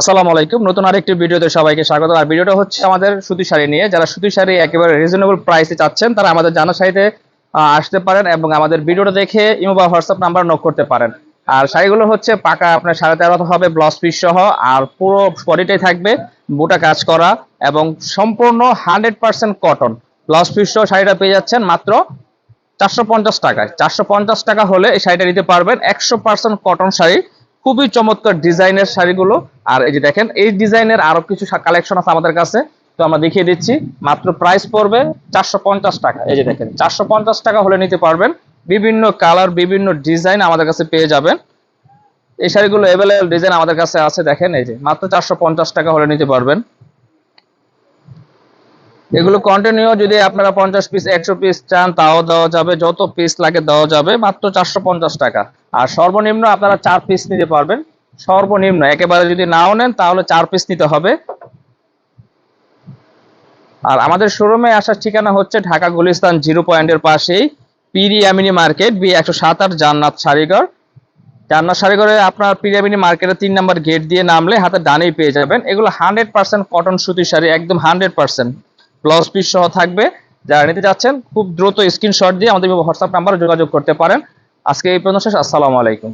আসসালামু আলাইকুম। নতুন আরেকটি ভিডিওতে সবাইকে স্বাগত। আর ভিডিওটা হচ্ছে আমাদের সুতি শাড়ি নিয়ে। যারা সুতি শাড়ি একেবারে রিজনেবল প্রাইসে চাচ্ছেন, তারা আমাদের জানা শাড়িতে আসতে পারেন এবং আমাদের ভিডিওটা দেখে ইমো বা হোয়াটসঅ্যাপ নাম্বার নক করতে পারেন। আর শাড়িগুলো হচ্ছে পাকা, আপনার সাড়ে তেরো হবে ব্লাউজ পিস সহ, আর পুরো বডিটাই থাকবে বুটা কাজ করা এবং সম্পূর্ণ hundred percent cotton blouse piece সহ শাড়িটা পেয়ে যাচ্ছেন মাত্র চারশো পঞ্চাশ টাকায়। চারশো পঞ্চাশ টাকা হলে এই শাড়িটা নিতে পারবেন। একশো পার্সেন্ট কটন শাড়ি খুবই চমৎকার ডিজাইনের শাড়িগুলো। আর এই যে দেখেন, এই ডিজাইনের আরও কিছু কালেকশন আছে আমাদের কাছে। তো আমরা দেখিয়ে দিচ্ছি, মাত্র প্রাইস পড়বে চারশো পঞ্চাশ টাকা। এই যে দেখেন, চারশো পঞ্চাশ টাকা হলে নিতে পারবেন। বিভিন্ন কালার বিভিন্ন ডিজাইন আমাদের কাছে পেয়ে যাবেন। এই শাড়িগুলো অ্যাভেলেবল ডিজাইন আমাদের কাছে আছে, দেখেন এই যে, মাত্র চারশো পঞ্চাশ টাকা হলে নিতে পারবেন। এগুলো কন্টিনিউ যদি আপনারা পঞ্চাশ পিস একশো পিস চান, তাও দেওয়া যাবে। যত পিস লাগে দেওয়া যাবে, মাত্র চারশো পঞ্চাশ টাকা। আর সর্বনিম্ন আপনারা চার পিস নিতে পারবেন। সর্বনিম্ন, একেবারে যদি নাও নেন তাহলে চার পিস নিতে হবে। আর আমাদের শোরুমে আসার ঠিকানা হচ্ছে ঢাকা গুলিস্তান জিরো পয়েন্টের পাশেই পিরিয়ামিনি মার্কেট, বি একশো সাত আট জান্নাত শাড়িঘর জান্নাত শাড়িঘরে আপনার পিরিয়ামিনি মার্কেটের তিন নম্বর গেট দিয়ে নামলে হাতে ডানেই পেয়ে যাবেন। এগুলো হান্ড্রেড পার্সেন্ট কটন সুতি শাড়ি, একদম হান্ড্রেড পার্সেন্ট। ব্লাউজ পিস সহ থাকবে। যারা নিতে যাচ্ছেন খুব দ্রুত স্ক্রিনশট দিয়ে আমাদের হোয়াটসঅ্যাপ নাম্বারে যোগাযোগ করতে পারেন। আজকে এই পর্যন্ত শেষ। আসসালামু আলাইকুম।